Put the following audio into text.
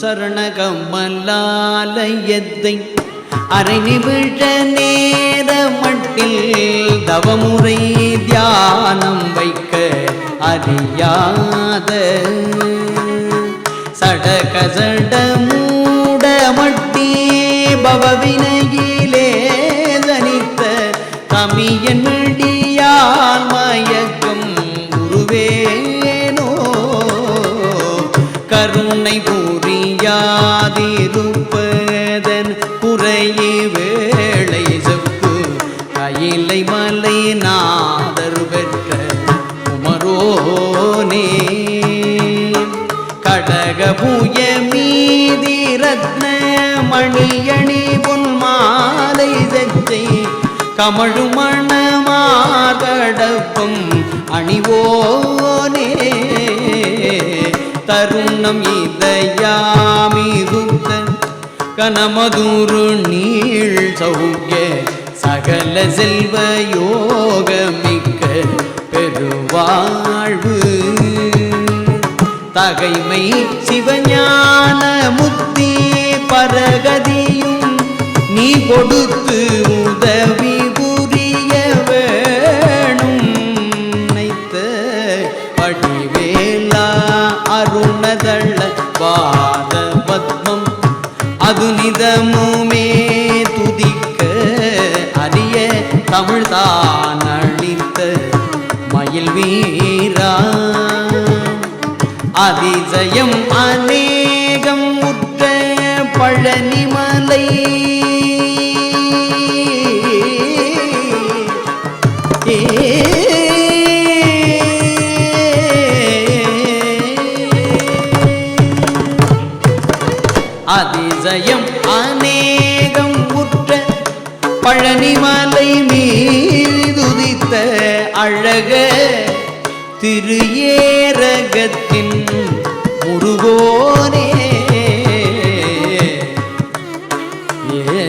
சரணகமலாலயத்தை அரை நிமிஷ நேர மட்டில் தவமுறை தியானம் வைக்க அறியாத சடக சட கருணை புரியாதிருப்பதன் குறையே வேளை செப்பு. கையிலை மலை நாதர் பெற்ற உமரோனே கடகபூய மீதி ரத்ன மணியணி பொன் மாலை செச்சை கமழுமணமாகடப்பும் அணிவோனே. தருணம் இதயாமிருத்த கனமதுரு நீள் சௌக்கிய சகல செல்வ யோகமிக்க பெருவாழ்வு. தகைமை சிவஞான முத்தி பரகதியும் நீ கொடுத்து உதவி புரிய வேணும் நினைத்த படி மதுநிதமுமே துதிக்க அரிய தமிழ்தான் அழித்த மயில் வீரா. அதிஜயம் அநேகம் முற்ற பழனிமலை. அதிசயம் அநேகம் உற்ற பழனிமலை மீதுதித்த அழக திரு ஏரகத்தின் முருகோனே. ஏ